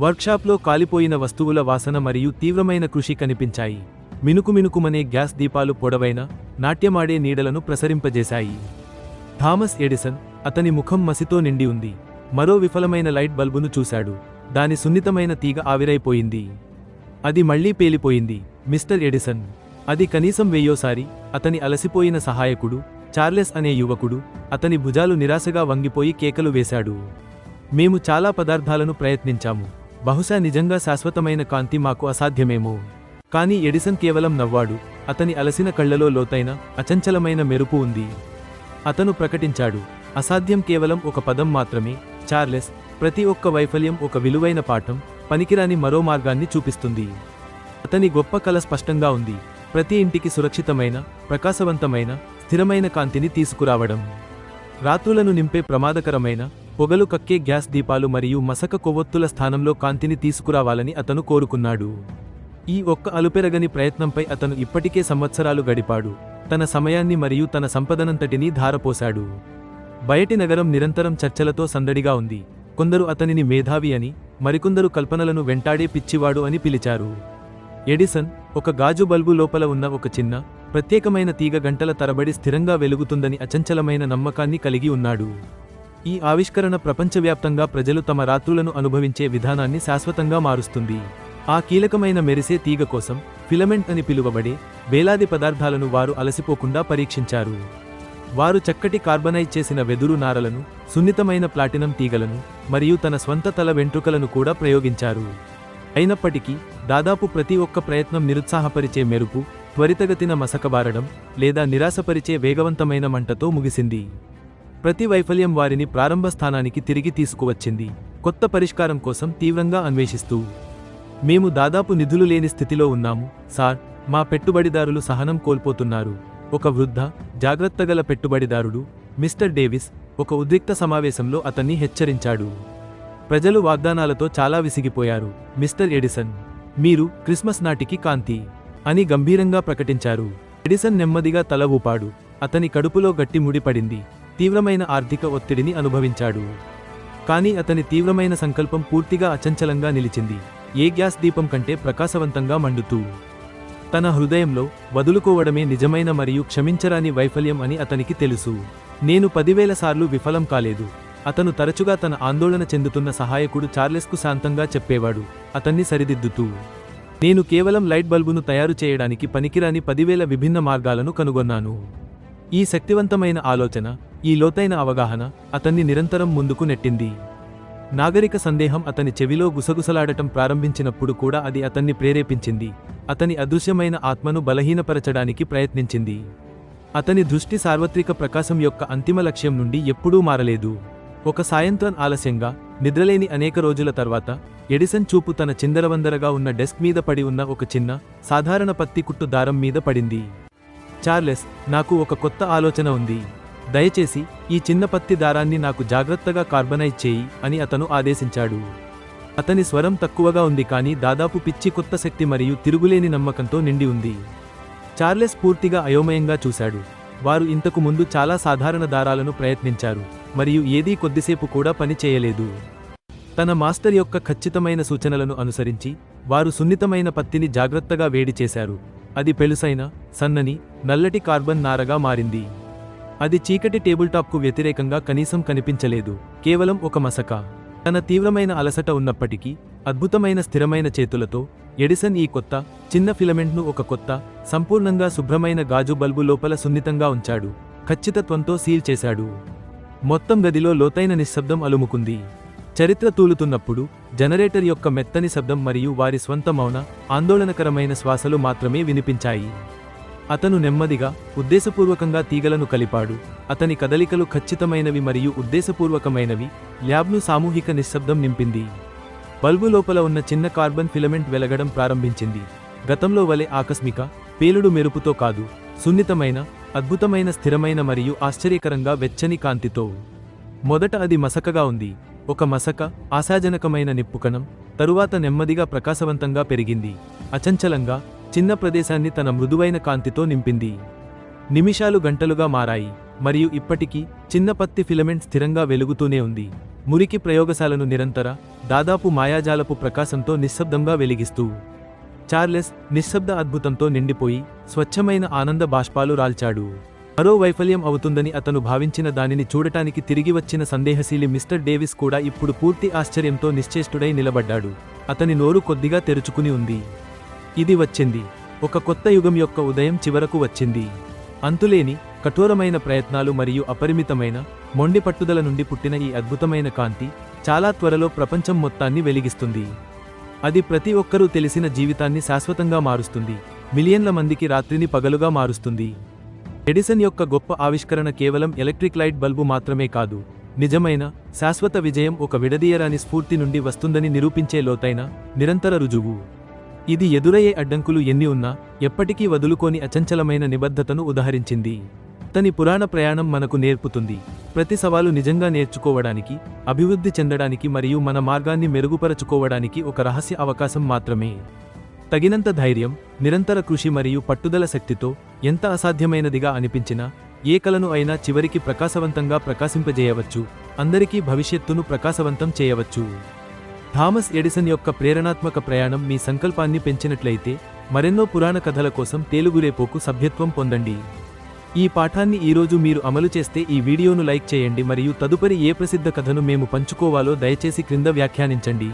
వర్క్షాప్లో కాలిపోయిన వస్తువుల వాసన మరియు తీవ్రమైన కృషి కనిపించాయి. మినుకుమినుకుమనే గ్యాస్ దీపాలు పొడవైన నాట్యమాడే నీడలను ప్రసరింపజేశాయి. థామస్ ఎడిసన్ అతని ముఖం మసితో నిండి ఉంది. మరో విఫలమైన లైట్ బల్బును చూశాడు. దాని సున్నితమైన తీగ ఆవిరైపోయింది. అది మళ్ళీ పేలిపోయింది. మిస్టర్ ఎడిసన్ అది కనీసం వెయ్యోసారి అతని అలసిపోయిన సహాయకుడు చార్లెస్ అనే యువకుడు అతని భుజాలు నిరాశగా వంగిపోయి కేకలు వేశాడు. మేము చాలా పదార్థాలను ప్రయత్నించాము. బహుశా నిజంగా శాశ్వతమైన కాంతి మాకు అసాధ్యమేమో. కానీ ఎడిసన్ కేవలం నవ్వాడు అతని అలసిన కళ్ళలో లోతైన అచంచలమైన మెరుపు ఉంది. అతను ప్రకటించాడు అసాధ్యం కేవలం ఒక పదం మాత్రమే చార్లెస్ ప్రతి ఒక్క వైఫల్యం ఒక విలువైన పాఠం పనికిరాని మరో మార్గాన్ని చూపిస్తుంది. అతని గొప్ప కల స్పష్టంగా ఉంది ప్రతి ఇంటికి సురక్షితమైన ప్రకాశవంతమైన స్థిరమైన కాంతిని తీసుకురావడం. రాత్రులను నింపే ప్రమాదకరమైన పొగలు కక్కే గ్యాస్ దీపాలు మరియు మసక కొవ్వొత్తుల స్థానంలో కాంతిని తీసుకురావాలని అతను కోరుకున్నాడు. ఈ ఒక్క అలుపెరగని ప్రయత్నంపై అతను ఇప్పటికే సంవత్సరాలు గడిపాడు. తన సమయాన్ని మరియు తన సంపదనంతటినీ ధారపోశాడు. బయటి నగరం నిరంతరం చర్చలతో సందడిగా ఉంది. కొందరు అతనిని మేధావి అని మరికొందరు కల్పనలను వెంటాడే పిచ్చివాడు అని పిలిచారు. ఎడిసన్ ఒక గాజు బల్బు లోపల ఉన్న ఒక చిన్న ప్రత్యేకమైన తీగ గంటల తరబడి స్థిరంగా వెలుగుతుందని అచంచలమైన నమ్మకాన్ని కలిగి ఉన్నాడు. ఈ ఆవిష్కరణ ప్రపంచవ్యాప్తంగా ప్రజలు తమ రాత్రులను అనుభవించే విధానాన్ని శాశ్వతంగా మారుస్తుంది. ఆ కీలకమైన మెరిసే తీగ కోసం ఫిలమెంట్ అని పిలువబడే వేలాది పదార్థాలను వారు అలసిపోకుండా పరీక్షించారు. వారు చక్కటి కార్బనైజ్ చేసిన వెదురు నారలను సున్నితమైన ప్లాటినం తీగలను మరియు తన స్వంత తల వెంట్రుకలను కూడా ప్రయోగించారు. అయినప్పటికీ దాదాపు ప్రతి ఒక్క ప్రయత్నం నిరుత్సాహపరిచే మెరుపు త్వరితగతిన మసకబారడం లేదా నిరాశపరిచే వేగవంతమైన మంటతో ముగిసింది. ప్రతి వైఫల్యం వారిని ప్రారంభ స్థానానికి తిరిగి తీసుకువచ్చింది. కొత్త పరిష్కారం కోసం తీవ్రంగా అన్వేషిస్తూ మేము దాదాపు నిధులు లేని స్థితిలో ఉన్నాము సార్. మా పెట్టుబడిదారులు సహనం కోల్పోతున్నారు. ఒక వృద్ధ జాగ్రత్తగల పెట్టుబడిదారుడు మిస్టర్ డేవిస్ ఒక ఉద్రిక్త సమావేశంలో అతన్ని హెచ్చరించాడు. ప్రజలు వాగ్దానాలతో చాలా విసిగిపోయారు. మిస్టర్ ఎడిసన్ మీరు క్రిస్మస్ నాటికి కాంతి అని గంభీరంగా ప్రకటించారు. ఎడిసన్ నెమ్మదిగా తల ఊపాడు. అతని కడుపులో గట్టి ముడిపడింది తీవ్రమైన ఆర్థిక ఒత్తిడిని అనుభవించాడు. కానీ అతని తీవ్రమైన సంకల్పం పూర్తిగా అచంచలంగా నిలిచింది. ఏ గ్యాస్ దీపం కంటే ప్రకాశవంతంగా మండుతూ. తన హృదయంలో వదులుకోవడమే నిజమైన మరియు క్షమించరాని వైఫల్యం అని అతనికి తెలుసు. నేను పదివేల సార్లు విఫలం కాలేదు. అతను తరచుగా తన ఆందోళన చెందుతున్న సహాయకుడు చార్లెస్కు శాంతంగా చెప్పేవాడు. అతన్ని సరిదిద్దుతూ. నేను కేవలం లైట్ బల్బును తయారు చేయడానికి పనికిరాని పదివేల విభిన్న మార్గాలను కనుగొన్నాను. ఈ శక్తివంతమైన ఆలోచన ఈ లోతైన అవగాహన అతన్ని నిరంతరం ముందుకు నెట్టింది. నాగరిక సందేహం అతని చెవిలో గుసగుసలాడటం ప్రారంభించినప్పుడు కూడా అది అతన్ని ప్రేరేపించింది. అతని అదృశ్యమైన ఆత్మను బలహీనపరచడానికి ప్రయత్నించింది. అతని దృష్టి సార్వత్రిక ప్రకాశం యొక్క అంతిమ లక్ష్యం నుండి ఎప్పుడూ మారలేదు. ఒక సాయంత్రం ఆలస్యంగా నిద్రలేని అనేక రోజుల తర్వాత ఎడిసన్ చూపు తన చిందరవందరగా ఉన్న డెస్క్ మీద పడి ఉన్న ఒక చిన్న సాధారణ పత్తి కుట్టు దారం మీద పడింది. చార్లెస్ నాకు ఒక కొత్త ఆలోచన ఉంది. దయచేసి ఈ చిన్న పత్తి దారాన్ని నాకు జాగ్రత్తగా కార్బనైజ్ చేయి అని అతను ఆదేశించాడు. అతని స్వరం తక్కువగా ఉంది కానీ దాదాపు పిచ్చి కొత్త శక్తి మరియు తిరుగులేని నమ్మకంతో నిండి ఉంది. చార్లెస్ పూర్తిగా అయోమయంగా చూశాడు. వారు ఇంతకు ముందు చాలా సాధారణ దారాలను ప్రయత్నించారు మరియు ఏదీ కొద్దిసేపు కూడా పని చేయలేదు. తన మాస్టర్ యొక్క ఖచ్చితమైన సూచనలను అనుసరించి వారు సున్నితమైన పత్తిని జాగ్రత్తగా వేడి చేశారు. అది పెలుసైన సన్నని నల్లటి కార్బన్ నారగా మారింది. అది చీకటి టేబుల్ టాప్కు వ్యతిరేకంగా కనీసం కనిపించలేదు. కేవలం ఒక మసక. తన తీవ్రమైన అలసట ఉన్నప్పటికీ అద్భుతమైన స్థిరమైన చేతులతో ఎడిసన్ ఈ కొత్త చిన్న ఫిలమెంట్ను ఒక కొత్త సంపూర్ణంగా శుభ్రమైన గాజు బల్బు లోపల సున్నితంగా ఉంచాడు. ఖచ్చితత్వంతో సీల్ చేశాడు. మొత్తం గదిలో లోతైన నిశ్శబ్దం అలుముకుంది. చరిత్ర తూలుతున్నప్పుడు జనరేటర్ యొక్క మెత్తని శబ్దం మరియు వారి స్వంత మౌన ఆందోళనకరమైన శ్వాసలు మాత్రమే వినిపించాయి. అతను నెమ్మదిగా ఉద్దేశపూర్వకంగా తీగలను కలిపాడు. అతని కదలికలు ఖచ్చితమైనవి మరియు ఉద్దేశపూర్వకమైనవి. ల్యాబ్ను సామూహిక నిశ్శబ్దం నింపింది. బల్బు లోపల ఉన్న చిన్న కార్బన్ ఫిలమెంట్ వెలగడం ప్రారంభించింది. గతంలో వలె ఆకస్మిక పేలుడు మెరుపుతో కాదు సున్నితమైన అద్భుతమైన స్థిరమైన మరియు ఆశ్చర్యకరంగా వెచ్చని కాంతితో. మొదట అది మసకగా ఉంది. ఒక మసక ఆశాజనకమైన నిప్పుకణం తరువాత నెమ్మదిగా ప్రకాశవంతంగా పెరిగింది. అచంచలంగా చిన్న ప్రదేశాన్ని తన మృదువైన కాంతితో నింపింది. నిమిషాలు గంటలుగా మారాయి మరియు ఇప్పటికీ చిన్న పత్తి ఫిలమెంట్ స్థిరంగా వెలుగుతూనే ఉంది. మురికి ప్రయోగశాలను నిరంతర దాదాపు మాయాజాలపు ప్రకాశంతో నిశ్శబ్దంగా వెలిగిస్తూ. చార్లెస్ నిశ్శబ్ద అద్భుతంతో నిండిపోయి స్వచ్ఛమైన ఆనంద బాష్పాలు రాల్చాడు. మరో వైఫల్యం అవుతుందని అతను భావించిన దానిని చూడటానికి తిరిగి వచ్చిన సందేహశీలి మిస్టర్ డేవిస్ కూడా ఇప్పుడు పూర్తి ఆశ్చర్యంతో నిశ్చేష్టుడై నిలబడ్డాడు. అతని నోరు కొద్దిగా తెరుచుకుని ఉంది. ఇది వచ్చింది. ఒక కొత్త యుగం యొక్క ఉదయం చివరకు వచ్చింది. అంతులేని కఠోరమైన ప్రయత్నాలు మరియు అపరిమితమైన మొండి పట్టుదల నుండి పుట్టిన ఈ అద్భుతమైన కాంతి చాలా త్వరలో ప్రపంచం మొత్తాన్ని వెలిగిస్తుంది. అది ప్రతి ఒక్కరూ తెలిసిన జీవితాన్ని శాశ్వతంగా మారుస్తుంది. మిలియన్ల మందికి రాత్రిని పగలుగా మారుస్తుంది. ఎడిసన్ యొక్క గొప్ప ఆవిష్కరణ కేవలం ఎలక్ట్రిక్ లైట్ బల్బు మాత్రమే కాదు. నిజమైన శాశ్వత విజయం ఒక విడదీయరాని స్ఫూర్తి నుండి వస్తుందని నిరూపించే లోతైన నిరంతర రుజువు. ఇది ఎదురయ్యే అడ్డంకులు ఎన్ని ఉన్నా ఎప్పటికీ వదులుకోని అచంచలమైన నిబద్ధతను ఉదహరించింది. తని పురాణ ప్రయాణం మనకు నేర్పుతుంది. ప్రతి సవాలు నిజంగా నేర్చుకోవడానికి అభివృద్ధి చెందడానికి మరియు మన మార్గాన్ని మెరుగుపరచుకోవడానికి ఒక రహస్య అవకాశం మాత్రమే. తగినంత ధైర్యం నిరంతర కృషి మరియు పట్టుదల శక్తితో ఎంత అసాధ్యమైనదిగా అనిపించినా ఏ కలను అయినా చివరికి ప్రకాశవంతంగా ప్రకాశింపజేయవచ్చు. అందరికీ భవిష్యత్తును ప్రకాశవంతం చేయవచ్చు. థామస్ ఎడిసన్ యొక్క ప్రేరణాత్మక ప్రయాణం మీ సంకల్పాన్ని పెంచినట్లయితే మరెన్నో పురాణ కథల కోసం తెలుగు రేపోకు సభ్యత్వం పొందండి. ఈ పాఠాన్ని ఈరోజు మీరు అమలు చేస్తే ఈ వీడియోను లైక్ చేయండి మరియు తదుపరి ఏ ప్రసిద్ధ కథను మేము పంచుకోవాలో దయచేసి క్రింద వ్యాఖ్యానించండి.